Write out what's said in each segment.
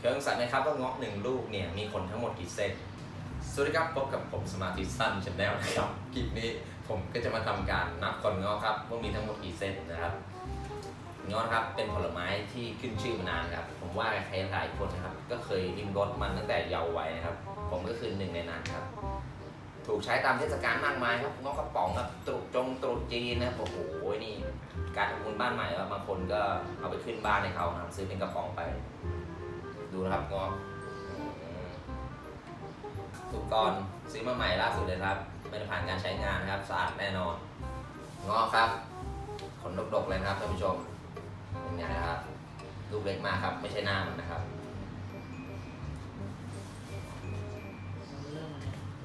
เคยสงสัยไหมครับว่าเงาะหนึ่งลูกเนี่ยมีขนทั้งหมดกี่เส้น สวัสดีครับพบกับผมสมาธิสั้นชาแนลนะครับคลิปนี้ผมก็จะมาทำการนับขนเงาะครับว่ามีทั้งหมดกี่เส้นนะครับเงาะครับเป็นผลไม้ที่ขึ้นชื่อมานานครับ ผมว่าใครหลายคนนะครับ ก็เคยริมรสมันตั้งแต่เยาว์วัยนะครับ ผมก็คือหนึ่งในนั้นครับ ถูกใช้ตามเทศกาลมากมายครับเงาะกระป๋องครับตรุษจงตรุษจีนนะโอ้โหนี่ การทำบุญบ้านใหม่ครับบางคนก็เอาไปขึ้นบ้านให้เขาครับซื้อเป็นกระป๋องไป ดูนะครับงอืมอุปกรณ์ซื้อมาใหม่ล่าสุดเลยครับไม่ได้ผ่านการใช้งานนะครับสะอาดแน่นอนงาะครับ ขนดกๆเลยนะครับท่านผู้ชมเป็นไงนะครับลูกเล็กมากครับ ไม่ใช่หน้ามันนะครับ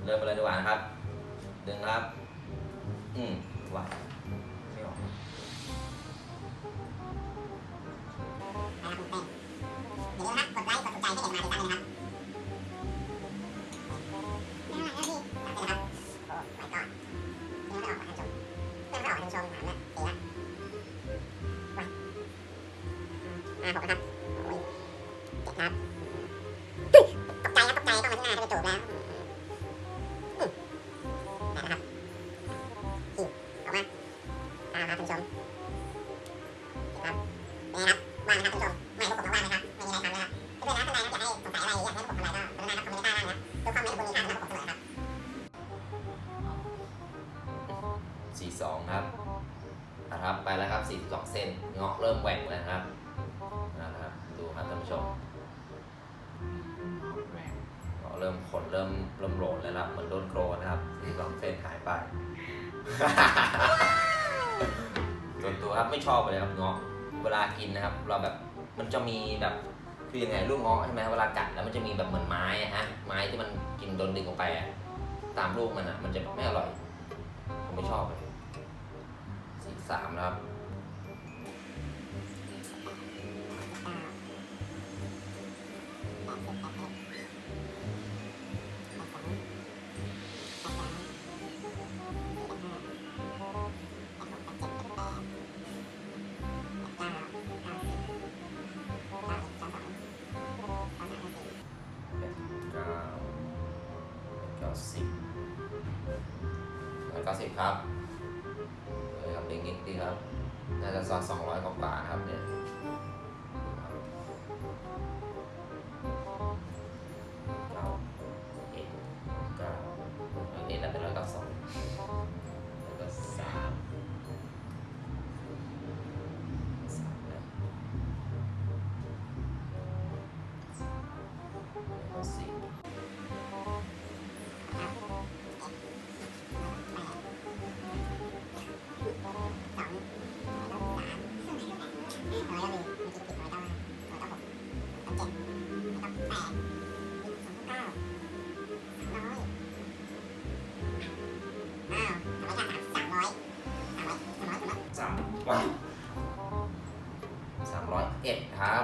เริ่มไปเลยดีกว่านะครับ ดึงครับ อืมว่าไม่ออก อ่าหกนะครับโอ้ยเจ็ดครับตกใจครับตกใจต้องมาที่หน้าจะจูบแล้วอืมได้นะครับอีกออกมาตามครับท่านผู้ชมครับเป็นไงครับว่างไหมครับท่านผู้ชมไม่พวกผมว่างนะครับไม่มีอะไรทำแล้วครับไม่เป็นไรไม่เป็นไรครับอยากให้สงสัยอะไรอยากให้ผมทำอะไรก็กรุณาครับคอมเมนต์ใต้ล่างนะด้วยความเป็นบุญมีค่านะครับผมเสมอครับสี่สองครับนะครับไปแล้วครับสี่สองเส้นเงาะเริ่มแหว่งแล้วครับ นะครับดูครับท่านผู้ชมเงาะเริ่มขนเริ่มเริ่มโหลนแล้วนะครับเหมือนโดนโครนนะครับสี่สองเส้นหายไปส่วนตัวครับไม่ชอบเลยครับเงาะเวลากินนะครับ เราแบบมันจะมีแบบคือยังไงลูกเงาะใช่ไหมเวลากัดแล้วมันจะมีแบบเหมือนไม้อะฮะไม้ที่มันกินโดนดึงออกไปอะตามลูกมันอะมันจะไม่อร่อย ผมไม่ชอบเลยสี่สามนะครับ เก้าสิบร้อยเก้าสิบครับเลยครับเด็กนิดดีครับ น่าจะซอนสองร้อยกว่าๆนะครับเนี่ยเก้า 101 ครับ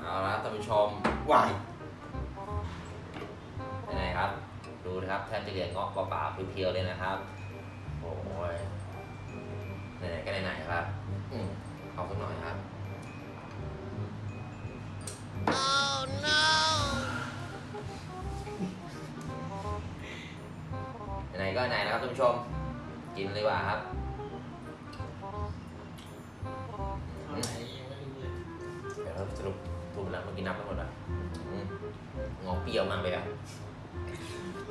เอาละท่านผู้ชมวายเป็นไงครับ ดูนะครับแทบจะเหรียเงาะเปล่าเพียวๆเลยนะครับ โอ้ยไหนๆก็ไหนๆครับอืมเอาสักหน่อยครับ Oh no ไหนๆก็ไหนนะครับท่านผู้ชม กินเลยว่าครับื่อกี้นับทั้งหมดอะอืมงอเปรี้ยวมากเลยอะ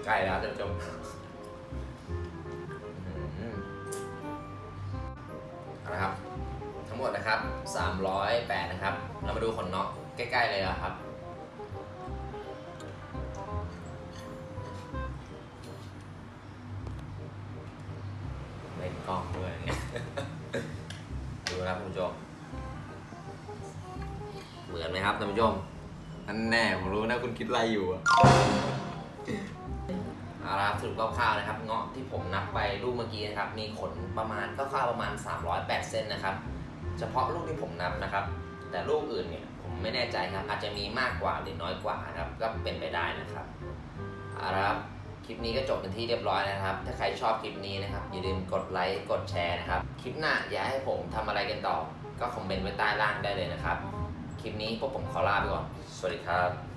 ใกล้แล้วท่านผู้ชมอืมเอาละครับ ทั้งหมดนะครับ 308 นะครับ เรามาดูขนเนาะใกล้ๆเลยอะครับเล่นกล้องด้วยดูนะครับคุณผู้ชม เหมือนไหมครับท่านผู้ชมอันแน่ผมรู้นะคุณคิดอะไรอยู่อะเอาละครับสรุปคร่าวๆนะครับเงาะที่ผมนับไปลูกเมื่อกี้นะครับ มีขนประมาณคร่าวๆประมาณ 308 เส้นนะครับ เฉพาะลูกที่ผมนับนะครับ แต่ลูกอื่นเนี่ยผมไม่แน่ใจครับ อาจจะมีมากกว่าหรือน้อยกว่านะครับก็เป็นไปได้นะครับเอาละครับคลิปนี้ก็จบเป็นที่เรียบร้อยแล้วนะครับ ถ้าใครชอบคลิปนี้นะครับ อย่าลืมกดไลค์กดแชร์นะครับ คลิปหน้าอยากให้ผมทำอะไรกันต่อ ก็คอมเมนต์ไว้ใต้ล่างได้เลยนะครับ คลิปนี้พวกผมขอลาไปก่อน สวัสดีครับ